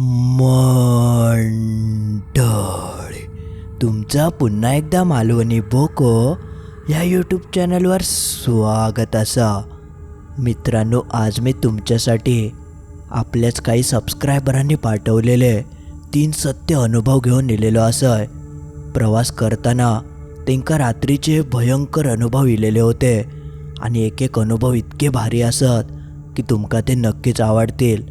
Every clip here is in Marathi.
मंडळी तुमचा पुन्हा एकदा मालवणी बोको या यूट्यूब चॅनलवर स्वागत असा. मित्रांनो आज मी तुमच्यासाठी आपल्याच काही सबस्क्रायबरांनी पाठवलेले तीन सत्य अनुभव घेऊन इलेलो असं. प्रवास करताना तेंका रात्रीचे भयंकर अनुभव इलेले होते आणि एक एक अनुभव इतके भारी असत की तुमका ते नक्कीच आवडतील.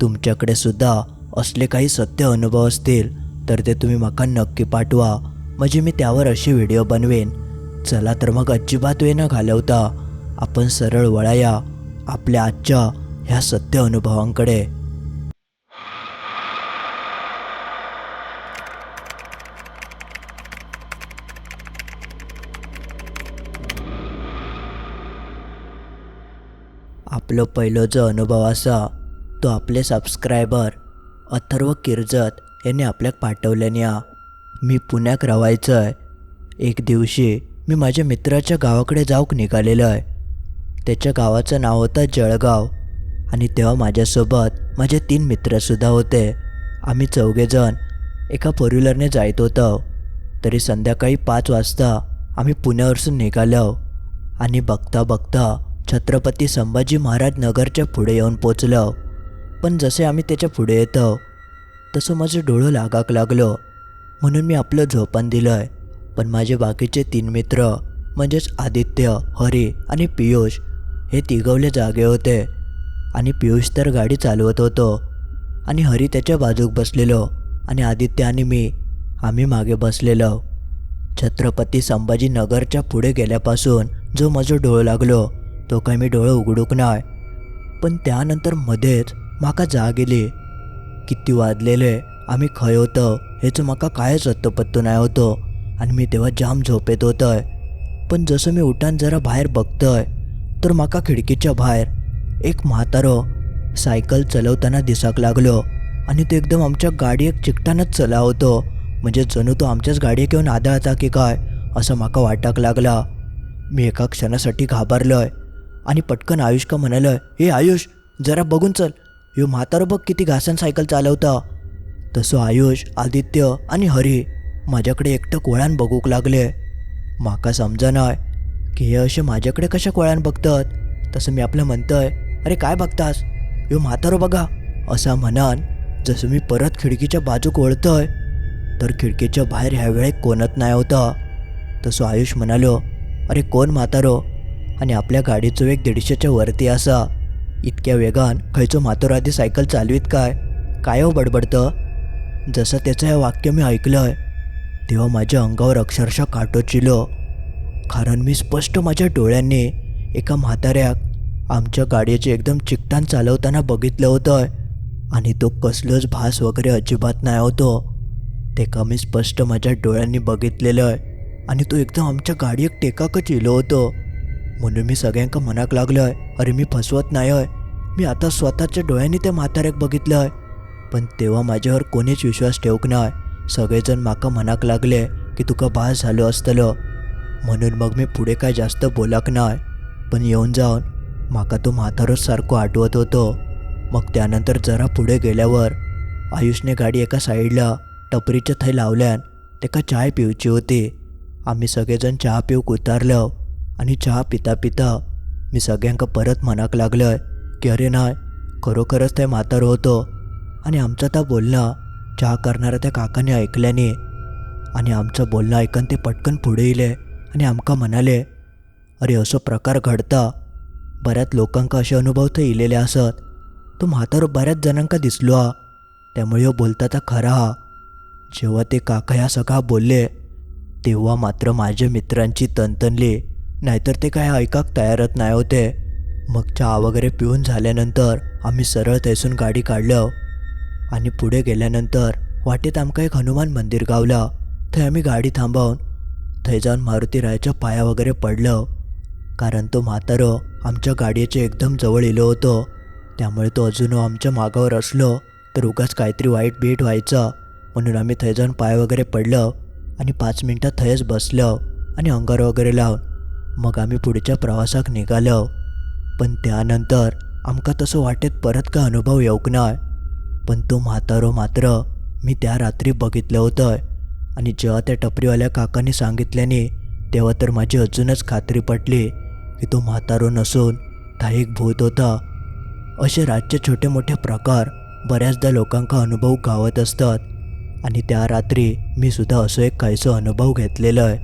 तुमच्याकडे सुद्धा असले काही सत्य अनुभव असतील तर ते तुम्ही मका नक्की पाठवा. म्हणजे मी त्यावर अशी व्हिडिओ बनवेन. चला तर मग अजिबात वेळ न घालवता आपण सरळ वळाया आपल्या आजच्या ह्या सत्य अनुभवांकडे. आपलं पहिलं जो अनुभव असा तो आपले सबस्क्रायबर अथर्व किरजत यांनी आपल्याक पाठवल्याने या. मी पुण्याक रावायचं आहे एक दिवशी मी माझ्या मित्राच्या गावाकडे जाऊक निघालेलो आहे त्याच्या गावाचं नाव होतं जळगाव. आणि तेव्हा माझ्यासोबत माझे तीन मित्रसुद्धा होते. आम्ही चौघेजण एका फोर व्हीलरने जायत होतो. तरी संध्याकाळी पाच वाजता आम्ही पुण्यावरसून निघालो. आणि बघता बघता छत्रपती संभाजी महाराज नगरच्या पुढे येऊन पोचलो. पण जसे आम्ही त्याच्या पुढे येतो तसं माझं डोळं लागाक लागलो. म्हणून मी आपलं झोपान दिलं आहे पण माझे बाकीचे तीन मित्र म्हणजेच आदित्य हरी आणि पियुष हे तिघवले जागे होते. आणि पियुष तर गाडी चालवत होतो. आणि हरी त्याच्या बाजूक बसलेलो. आणि आदित्य आणि मी आम्ही मागे बसलेलो. छत्रपती संभाजी नगरच्या पुढे गेल्यापासून जो माझं डोळं लागलो तो काही मी डोळं उघडूक नाही. पण त्यानंतर मध्येच म्हाका जाग येली किती वाजलेले आम्ही खंय होतो ह्याचं म्हाका कायच पत्तो नाही होतो. आणि मी तेव्हा जाम झोपेत होतोय. पण जसं मी उठान जरा बाहेर बघतोय तर म्हाका खिडकीच्या बाहेर एक म्हातारो सायकल चलवताना दिसाक लागलो. आणि तो एकदम आमच्या गाडयेक चिकटानच चलावतो. म्हणजे जणू तो आमच्याच गाडयेक येऊन आदळता की काय असं म्हाका वाटाक लागला. मी एका क्षणासाठी घाबरलोय. आणि पटकन आयुष का म्हणालोय हे आयुष जरा बघून चल. ह्यो म्हातारो बघ किती घासन सायकल चालवता. तसं आयुष आदित्य आणि हरी माझ्याकडे एकटं कोळ्यान बघूक लागले. माका समजनाय की हे असे माझ्याकडे कशा कोळ्यान बघतात? तसं मी आपलं म्हणतंय अरे काय बघतास? ह्यो म्हातारो बघा असा म्हणान जसं मी परत खिडकीच्या बाजूक वळतोय तर खिडकीच्या बाहेर ह्या वेळेत कोणत नाही होता. तसं आयुष म्हणालो अरे कोण म्हातारो? आणि आपल्या गाडीचं वेग दीडशेच्या वरती असा. इतक्या वेगान खंयचो म्हातोरादी आधी सायकल चालवीत काय? काय हो बडबडतं? जसं त्याचं हे वाक्य मी ऐकलंय तेव्हा माझ्या अंगावर अक्षरशः काटो चिलो कारण मी स्पष्ट माझ्या डोळ्यांनी एका म्हाताऱ्याक आमच्या गाडीचे एकदम चिकटान चालवताना बघितलं होतं आणि तो कसलोच भास वगैरे अजिबात नाही होतो तेका मी स्पष्ट माझ्या डोळ्यांनी बघितलेलं आहे आणि तो एकदम आमच्या गाडयेक टेकाकच इलो होतो. म्हणून मी सगळ्यांका मनाक आहे अरे मी फसवत नाही आहे मी आता स्वतःच्या डोळ्यांनी त्या म्हाताऱ्याक बघितलं आहे. पण तेव्हा माझ्यावर कोणीच विश्वास ठेवूक नाय. सगळेजण माका मनाक लागले की तुका बास झालो असतलो. म्हणून मग मी पुढे काय जास्त बोलाक नाय. पण येऊन जाऊन माका तो म्हातारोच सारखो आठवत होतो. मग त्यानंतर जरा पुढे गेल्यावर आयुषने गाडी एका साईडला टपरीच्या थंय लावल्यान तेका चाय पिवची होती. आम्ही सगळेजण चहा पिऊक उतारलो आणि चहा पिता पिता मी सगळ्यांका परत मनाक लागलोय की अरे ना खरोखरच ते म्हातार होतो. आणि आमचं त्या बोलणं चहा करणाऱ्या त्या काकाने ऐकल्याने. आणि आमचं बोलणं ऐकून ते पटकन पुढे येले आणि आमका म्हणाले अरे असो प्रकार घडता. बऱ्याच लोकांका असे अनुभव थंय इलेले असत. तो म्हातारो बऱ्याच जणांका दिसलो हा. त्यामुळे हो बोलता तर खरा हा. जेव्हा ते काका ह्या सगळा बोलले तेव्हा मात्र माझ्या मित्रांची तनतनली. नाहीतर ते काय ऐकाक तयारच नाही होते. मग चहा वगैरे पिऊन झाल्यानंतर आम्ही सरळ थैसून गाडी काढलो. आणि पुढे गेल्यानंतर वाटेत आमका एक हनुमान मंदिर गावला. थंय आम्ही गाडी थांबवून थंय जाऊन मारुती रायाच्या पाया वगैरे पडलं. कारण तो म्हातारो आमच्या गाडीच्या एकदम जवळ इलो होतो. त्यामुळे तो अजून आमच्या मागावर असलो तर उगाच काहीतरी वाईट भेट व्हायचा. म्हणून आम्ही थंय जाऊन पाय वगैरे पडलं आणि पाच मिनटं थंयच बसलो आणि अंगार वगैरे लावून मग आम्ही पुढच्या प्रवासाक निघालो. पण त्यानंतर आमकां तसं वाटेत परत काय अनुभव येवंक नाय. पण तो म्हातारो मात्र मी त्या रात्री बघितलं होतं आणि जेव्हा त्या टपरीवाल्या काकांनी सांगितल्याने तेव्हा तर माझी अजूनच खात्री पटली की तो म्हातारो नसून था एक भूत होता. असे रातचे छोटे मोठे प्रकार बऱ्याचदा लोकांका अनुभव गावत असतात. आणि त्या रात्री मी सुद्धा असं एक काहीसं अनुभव घेतलेलं आहे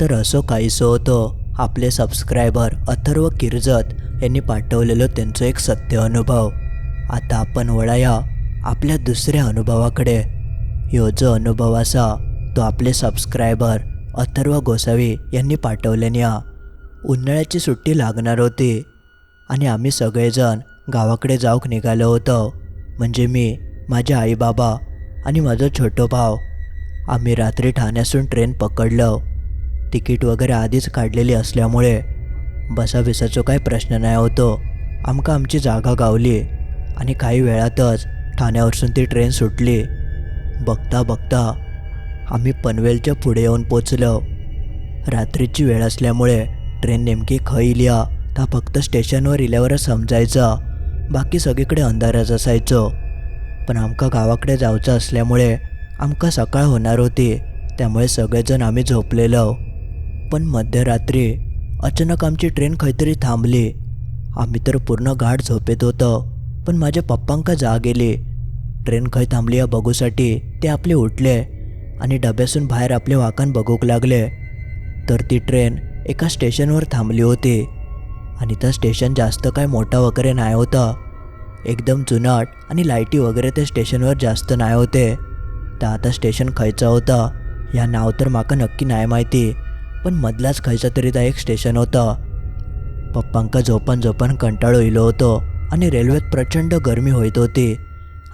तर असं काहीसं होतं आपले सबस्क्रायबर अथर्व किर्जत यांनी पाठवलेलं त्यांचं एक सत्य अनुभव. आता आपण वळाया आपल्या दुसऱ्या अनुभवाकडे. ह्यो जो अनुभव असा तो आपले सबस्क्रायबर अथर्व गोसावी यांनी पाठवल्याने या. उन्हाळ्याची सुट्टी लागणार होती आणि आम्ही सगळेजण गावाकडे जाऊक निघालो होतो. म्हणजे मी माझे आईबाबा आणि माझा छोटो भाव आम्ही रात्री ठाण्यासून ट्रेन पकडलं. तिकीट वगैरे आधीच काढलेली असल्यामुळे बसाबिसाचो काही प्रश्न नाही होतो. आमका आमची जागा गावली आणि काही वेळातच ठाण्यावरसून ती ट्रेन सुटली. बघता बघता आम्ही पनवेलच्या पुढे येऊन पोचलो. रात्रीची वेळ असल्यामुळे ट्रेन नेमकी खय इल्या फक्त स्टेशनवर इल्यावरच समजायचा. बाकी सगळीकडे अंधारच असायचो. पण आमका गावाकडे जायचं असल्यामुळे आमका सकाळ होणार होती त्यामुळे सगळेजण आम्ही झोपलेलो. पण मध्यरात्री अचानक आमची ट्रेन खैतरी थांबली. आम्ही तर पूर्ण गाठ झोपेत होतो पण माझ्या पप्पांका जाग येली ट्रेन खंय थांबली या बघूसाठी ते आपले उठले आणि डब्यासून बाहेर आपले वाकण बघूक लागले. तर ती ट्रेन एका स्टेशनवर थांबली होती आणि त्या स्टेशन जास्त काय मोठा वगैरे नाही होता. एकदम जुनाट आणि लाईटी वगैरे त्या स्टेशनवर जास्त नाही होते. तर आता स्टेशन खयचा होता? या नाव तर माका नक्की नाही माहिती. पण मधलाच खायचा तरी त्या एक स्टेशन होतं. पप्पांका झोपन झोपन कंटाळो इलो होतो आणि रेल्वेत प्रचंड गरमी होत होती.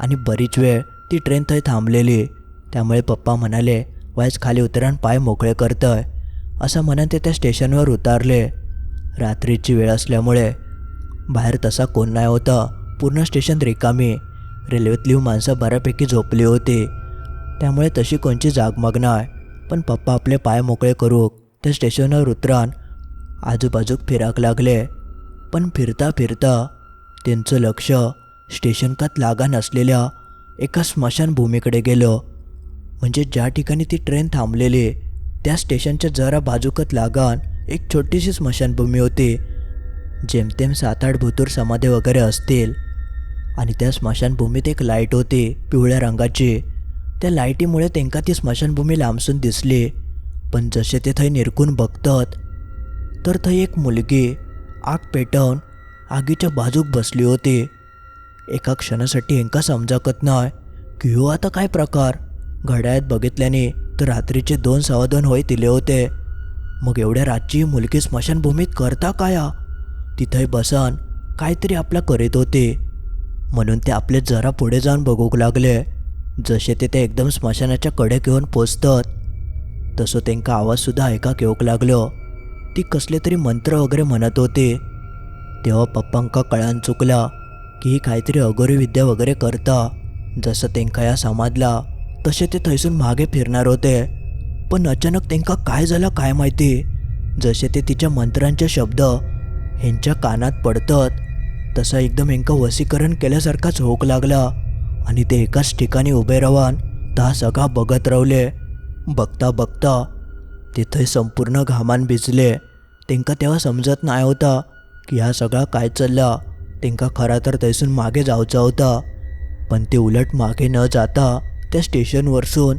आणि बरीच वेळ ती ट्रेन थंय थांबलेली. त्यामुळे पप्पा म्हणाले वायच खाली उतरान पाय मोकळे करतंय. असं म्हणत ते त्या स्टेशनवर उतारले. रात्रीची वेळ असल्यामुळे बाहेर तसा कोण नाही होता. पूर्ण स्टेशन रिकामी. रेल्वेतली माणसं बऱ्यापैकी झोपली होती. त्यामुळे तशी कोणची जागमग नाही. पण पप्पा आपले पाय मोकळे करू त्या स्टेशनवर उतरान आजूबाजूक फिराक लागले. पण फिरता फिरता त्यांचं लक्ष स्टेशनकात लागा नसलेल्या एका स्मशानभूमीकडे गेलं. म्हणजे ज्या ठिकाणी ती ट्रेन थांबलेली त्या स्टेशनच्या जरा बाजूकत लागान एक छोटीशी स्मशानभूमी होती. जेमतेम सात आठ भुतूर समाधी वगैरे असतील. आणि त्या स्मशानभूमीत एक लाइट होती पिवळ्या रंगाची. त्या लाईटीमुळे त्यांका ती स्मशानभूमी लांबसून दिसली. पण जसे ते थंय निरकून बघतात तर थंय एक मुलगी आग पेटवून आगीच्या बाजूक बसली होती. एका क्षणासाठी हेंका समजाकत नाही की हो आता काय प्रकार. घड्याळात बघितल्याने तर रात्रीचे दोन सव्वा दोन होय दिले होते. मग एवढ्या रातची मुलगी स्मशानभूमीत करता काया? तिथे बसन काहीतरी आपला करीत होते. म्हणून ते आपले जरा पुढे जाऊन बघूक लागले. जसे ते ते एकदम स्मशानाच्या कडे घेऊन पोचतात तसं त्यांका आवाजसुद्धा ऐकाक येऊक लागलो. ती कसले तरी मंत्र वगैरे म्हणत होते. तेव्हा पप्पांका कळान चुकला की ही काहीतरी अगोरी विद्या वगैरे करता. जसं तेंका या समाजला तसे ते थैसून मागे फिरणार होते. पण अचानक तेंका काय झालं काय माहिती? जसे ते तिच्या मंत्रांचे शब्द ह्यांच्या कानात पडतात तसं एकदम हेंका वसीकरण केल्यासारखाच होऊक लागला. आणि ते एकाच ठिकाणी उभे राहून ता सगळा बघत रावले बघता बघता तिथे संपूर्ण घामान भिजले. तेंका तेव्हा समजत नाही होता की हा सगळा काय चालला. तेंका खरा तर थंयसून मागे जावचा होता. पण ते उलट मागे न जाता त्या स्टेशनवरसून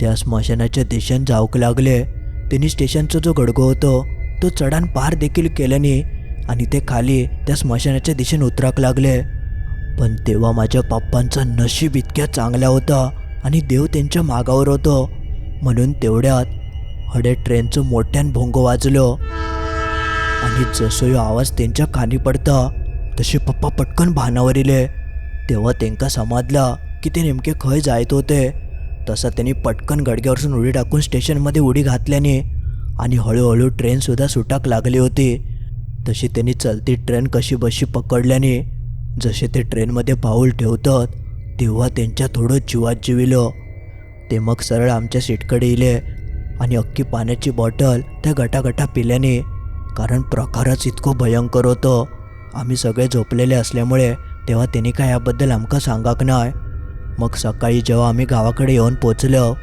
त्या स्मशानाच्या दिशेन जाऊक लागले. त्यांनी स्टेशनचा जो गडगो होतो तो चढान पार देखील केल्याने आणि ते खाली त्या स्मशानाच्या दिशेने उतराक लागले. पण तेव्हा माझ्या पप्पांचं नशीब इतक्या चांगला होता आणि देव त्यांच्या मागावर होतो. म्हणून तेवढ्यात हडे ट्रेनचं मोठ्यान भोंग वाजलं. आणि जसो यो आवाज त्यांच्या कानी पडता तसे पप्पा पटकन भानावर इले तेव्हा त्यांका समजला की ते नेमके खंय जायत होते. तसं त्यांनी पटकन गडग्यावरसून उडी टाकून स्टेशनमध्ये उडी घातल्याने आणि हळूहळू ट्रेनसुद्धा सुटाक लागली होती. तशी त्यांनी चलती ट्रेन कशी बशी पकडल्याने जसे ते ट्रेनमध्ये पाऊल ठेवतात तेव्हा त्यांच्या थोडं जीवात जिविलं. ते मग सरळ आमच्या सीटकडे इले आणि अख्खी पाण्याची बॉटल त्या गटागटा पिल्याने. कारण प्रकारच इतकं भयंकर होतं. आम्ही सगळे झोपलेले असल्यामुळे तेव्हा त्यांनी काय याबद्दल आमका सांगाक नाय. मग सकाळी जेव्हा आम्ही गावाकडे येऊन पोचलो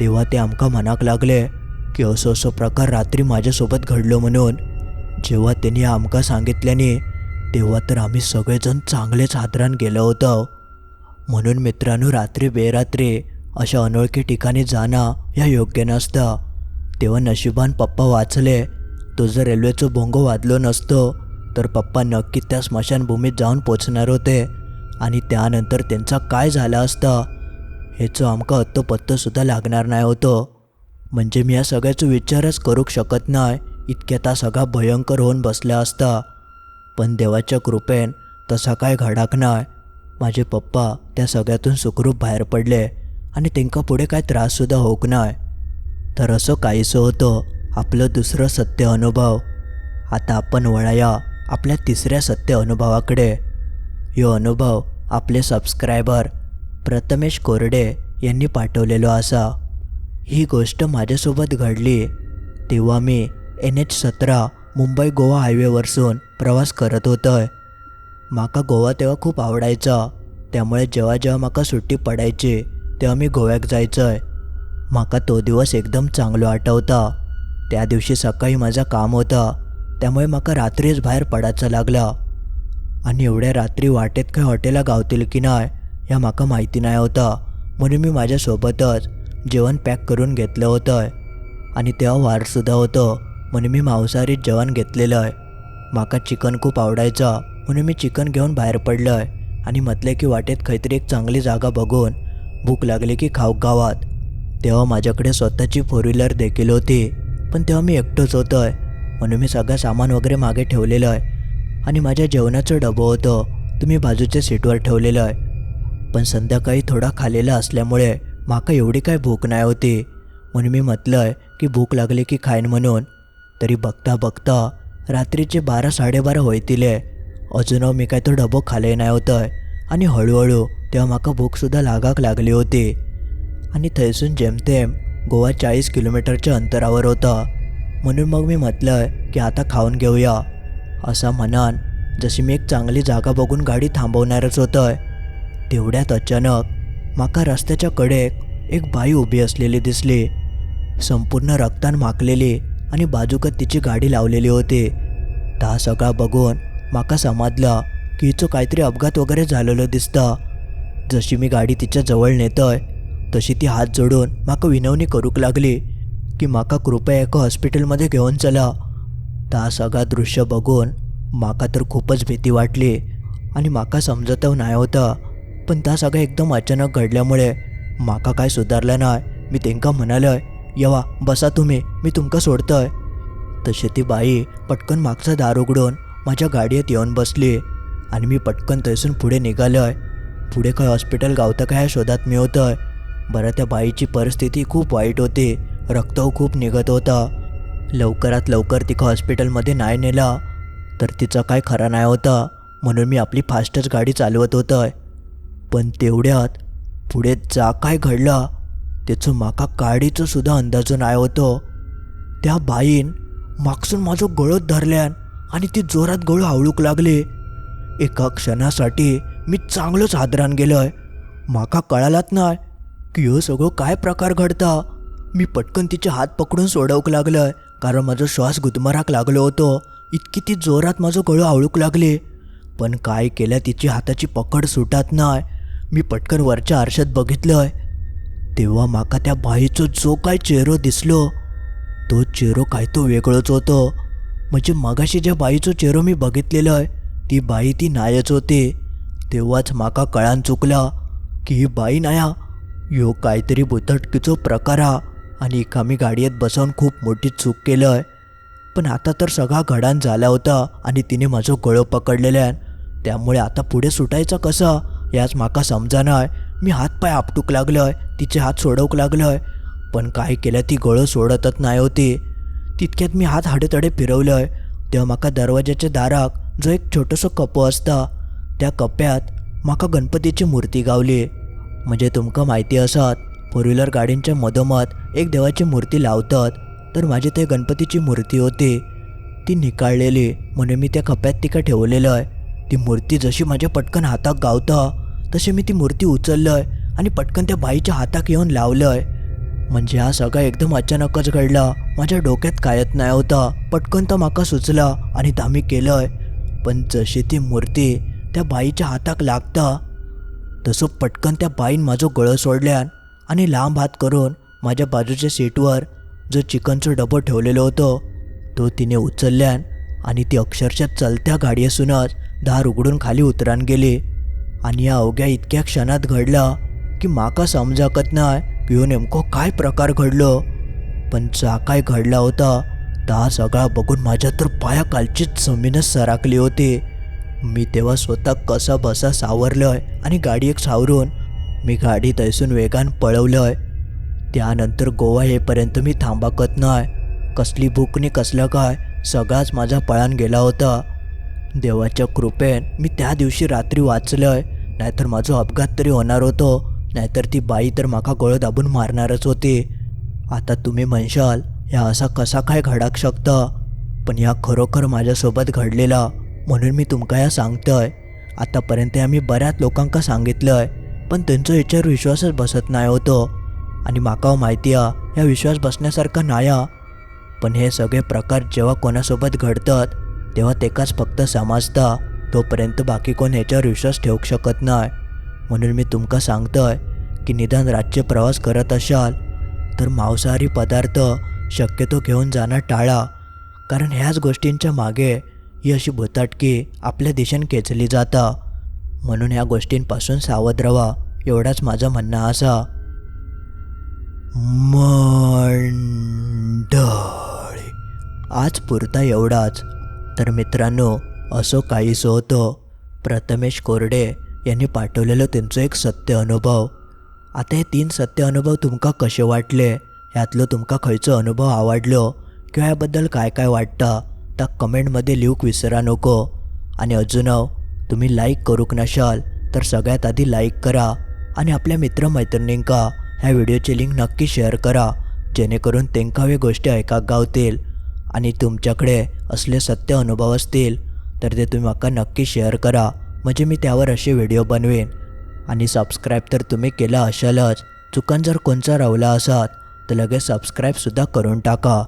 तेव्हा ते आमका म्हणाक लागले की असं असं प्रकार रात्री माझ्यासोबत घडलो म्हणून. जेव्हा त्यांनी आमका सांगितल्याने तेव्हा तर आम्ही सगळेजण चांगलेच हादरान गेलो होतो. म्हणून मित्रांनो रात्री बेरात्री अशा अनोळखी ठिकाणी जाणं ह्या योग्य नसतं. तेव्हा नशिबान पप्पा वाचले तो जर रेल्वेचं भोंगो वाजलो नसतो तर पप्पा नक्की त्या स्मशानभूमीत जाऊन पोचणार होते. आणि त्यानंतर त्यांचा काय झालं असतं ह्याचं आमका अत्तपत्तसुद्धा लागणार नाही होतं. म्हणजे मी या सगळ्याचा विचारच करूक शकत नाही इतक्यात हा सगळा भयंकर होऊन बसला असता. पण देवाच्या कृपेन तसा काय घडाक नाही. माझे पप्पा त्या सगळ्यातून सुखरूप बाहेर पडले. आणि तेंका पुढे काय त्राससुद्धा होक नाय. तर असं काहीसं होतं आपलं दुसरं सत्य अनुभव. आता आपण वळाया आपल्या तिसऱ्या सत्य अनुभवाकडे. ह्यो अनुभव आपले सबस्क्रायबर प्रथमेश कोरडे यांनी पाठवलेलो असा. ही गोष्ट माझ्यासोबत घडली. तेव्हा मी एन एच सतरा मुंबई गोवा हायवेवरसून प्रवास करत होतोय. माका गोवा तेव्हा खूप आवडायचा. त्यामुळे जेव्हा जेव्हा माका सुट्टी पडायची तेव्हा मी गोव्याक जायचंय. माका तो दिवस एकदम चांगलो आठवता. त्या दिवशी सकाळी माझं काम होतं. त्यामुळे माका रात्रीच बाहेर पडायचं लागला. आणि एवढ्या रात्री वाटेत काही हॉटेला गावतील की नाही ह्या माका माहिती नाही होता. म्हणून मी माझ्यासोबतच जेवण पॅक करून घेतलं होतं आणि तेव्हा वारसुद्धा होतं. म्हणून मी मांसाहारीच जेवण घेतलेलं आहे माका चिकन खूप आवडायचं. म्हणून मी चिकन घेऊन बाहेर पडलं आहे आणि म्हटलं की वाटेत काहीतरी एक चांगली जागा बघून भूक लागली की खाऊ गावात. तेव्हा माझ्याकडे स्वतःची फोर व्हीलर देखील होती. पण तेव्हा मी एकटंच होतो आहे म्हणून मी सगळं सामान वगैरे मागे ठेवलेलं आहे. आणि माझ्या जेवणाचं डबं होतं. तुम्ही बाजूच्या सीटवर ठेवलेलं आहे. पण संध्याकाळी थोडा खालेला असल्यामुळे माका एवढी काय भूक नाही होती. म्हणून मी म्हटलं आहे की भूक लागली की खाईन म्हणून. तरी बघता बघता रात्रीचे बारा साडेबारा होईतील. अजून मी काय तो डबो खाले नाही होतं आणि हळूहळू तेव्हा म्हाका भूकसुद्धा लागाक लागली होती. आणि थंयसून जेमतेम गोवा चाळीस किलोमीटरच्या अंतरावर होता. म्हणून मग मी म्हटलं की आता खाऊन घेऊया. असा म्हणान जशी मी एक चांगली जागा बघून गाडी थांबवणारच होतं तेवढ्यात अचानक माका रस्त्याच्या कडेक एक बाई उभी असलेली दिसली. संपूर्ण रक्तान माकलेली आणि बाजूकत तिची गाडी लावलेली होती. ता सगळा बघून माका समजला की हिचं काहीतरी अपघात वगैरे झालेलं दिसता. जशी मी गाडी तिच्या जवळ नेतोय तशी ती हात जोडून माका विनवणी करूक लागली की माका कृपया एका हॉस्पिटलमध्ये घेऊन चला. ता सगळा दृश्य बघून माका तर खूपच भीती वाटली आणि माका समजत नाही होता पण त्या सगळं एकदम अचानक घडल्यामुळे माका काय सुधारलं नाही. मी तेंका म्हणालोय येवा बसा तुम्ही मी तुमका सोडतोय. तशी ती बाई पटकन मागचा दार उघडून माझ्या गाडीत येऊन बसली आणि मी पटकन तैसून पुढे निघालोय. पुढे काय हॉस्पिटल गावतं काय शोधात मी बरं त्या बाईची परिस्थिती खूप वाईट होती. रक्त खूप निघत होता. लवकरात लवकर तिका हॉस्पिटलमध्ये नाही नेला. तर तिचा काय खरा नाही होता. म्हणून मी आपली फास्टच गाडी चालवत होतोय. पण तेवढ्यात पुढे जा काय घडलं? त्याचं माका काडीचं सुद्धा अंदाज नाही होतं. त्या बाईन मागसून माझं गळत धरल्यान आणि ती जोरात गळू आवळूक लागले. एका क्षणासाठी मी चांगलंच हादरान गेलोय. माका कळालाच नाय की ह्यो सगळं काय प्रकार घडता? मी पटकन तिचे हात पकडून सोडवूक लागलोय कारण माझा श्वास गुदमराक लागलो होतो. इतकी ती जोरात माझं गळू आवळूक लागले. पण काय केलं तिची हाताची पकड सुटात नाही मी पटकन वरच्या आरशात बघितलंय. तेव्हा माका त्या बाईचो जो काय चेहरो दिसलो तो चेहरो काय तो वेगळोच होतो. म्हणजे मगाशी ज्या बाईचो चेहरो मी बघितलेलो आहे ती बाई ती नायच होती. तेव्हाच माका कळान चुकला की ही बाई नाया. ह्यो काहीतरी बुतटकीचो प्रकार हा आणि एका मी गाडयेत बसवून खूप मोठी चूक केलंय. आहे पण आता तर सगळा घडान झाला होता आणि तिने माझं गळं पकडलेल्यान. त्यामुळे आता पुढे सुटायचं कसं याच माका समजानाय. मी हातपाय आपटूक लागलोय तिचे हात सोडवूक लागलोय. पण काय केलं ती गळो सोडतच नाही होती. तितक्यात मी हात हाडेतडे फिरवलंय. तेव्हा माका दरवाजाच्या दाराक जो एक छोटंसं कपो असता त्या कप्प्यात म्हाका गणपतीची मूर्ती गावली. म्हणजे तुमकां माहिती असत फोर व्हीलर गाडींच्या मधोमध एक देवाची मूर्ती लावतात तर माझी ते गणपतीची मूर्ती होती. ती निकाळलेली म्हणून मी त्या कप्प्यात तिका ठेवलेलं आहे ती मूर्ती जशी माझ्या पटकन हातात गावता तशी मी ती मूर्ती उचललंय आणि पटकन त्या बाईच्या हातात येऊन लावलंय. म्हणजे हा सगळं एकदम अचानकच घडला. माझ्या डोक्यात कायत नाही होता. पटकन तर माका सुचला आणि धामी केलंय. पण जशी ती मूर्ती त्या बाईच्या हाताक लागता. तसं पटकन त्या बाईन माझं गळं सोडल्यान आणि लांब हात करून माझ्या बाजूच्या सीटवर जो चिकनचं डबं ठेवलेलं होतं तो तिने उचलल्यान आणि ती अक्षरशः चलत्या गाडी असूनच दार उघडून खाली उतरान गेली. आणि या अवघ्या इतक्या क्षणात घडला की माका समजाकत नाही की हो नेमको काय प्रकार घडलो. पण जा काय घडला होता ता सगळा बघून माझ्या तर पायाखालचीच जमीनच सराकली होती. मी तेव्हा स्वतः कसा बसा सावरलो आहे आणि गाडी एक सावरून मी गाडी तैसून वेगान पळवलं आहे त्यानंतर गोवा येईपर्यंत मी थांबाकत नाही. कसली भूकने कसलं काय सगळाच माझा पळान गेला होता. देवाच्या कृपेन मी त्या दिवशी रात्री वाचलंय. नाहीतर माझा अपघात तरी होणार होतो. नाहीतर ती बाई तर माका गळं दाबून मारणारच होती. आता तुम्ही म्हणशाल ह्या असा कसा काय घडाक शकता? पण या खरोखर माझ्यासोबत घडलेला. म्हणून मी तुमका या सांगतोय. आतापर्यंत आम्ही बऱ्याच लोकांका सांगितलंय पण त्यांचा याच्यावर विश्वासच बसत नाही होतो आणि माका हो माहिती आ ह्या विश्वास बसण्यासारखा नाही पण हे सगळे प्रकार जेव्हा कोणासोबत घडतात तेव्हा तेकाच फक्त समजता तोपर्यंत बाकी कोण ह्याच्यावर विश्वास ठेवू शकत नाही. म्हणून मी तुमका सांगतोय की निदान राज्य प्रवास करत असाल तर मांसाहारी पदार्थ शक्यतो घेऊन जाणं टाळा. कारण ह्याच गोष्टींच्या मागे ही अशी भुताटकी आपल्या देशान खेचली जाता. म्हणून ह्या गोष्टींपासून सावध राहा एवढाच माझं म्हणणं असा. मंडळी आज पुरता एवढाच. तर मित्रांनो असो काहीसं होतं. प्रथमेश कोरडे यांनी पाठवलेलं त्यांचं एक सत्य अनुभव. आता हे तीन सत्य अनुभव तुमका कसे वाटले? ह्यातलं तुमका खयचो अनुभव आवडलो? किंवा याबद्दल काय काय वाटतं? तर कमेंटमध्ये लिहूक विसरा नको. आणि अजून तुम्ही लाईक करूक नशाल तर सगळ्यात आधी लाईक करा. आणि आपल्या मित्रमैत्रिणींका ह्या व्हिडिओची लिंक नक्की शेअर करा जेणेकरून तेंका वे गोष्टी ऐकाक गावतील. आणि तुमच्याकडे असले सत्य अनुभव असतील तर ते तुम्ही माका नक्की शेअर करा. म्हणजे मी त्यावर असे व्हिडिओ बनवेन. आणि सबस्क्राईब तर तुम्ही केला असालच चुकान जर कोणचा रावला असाल तर लगेच सबस्क्राईबसुद्धा करून टाका.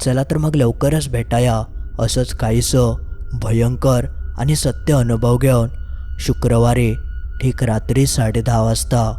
चला तर मग लवकरच भेटाया. असंच काहीसं भयंकर आणि सत्य अनुभव घेऊन शुक्रवारी ठीक रात्री साडेदहा वाजता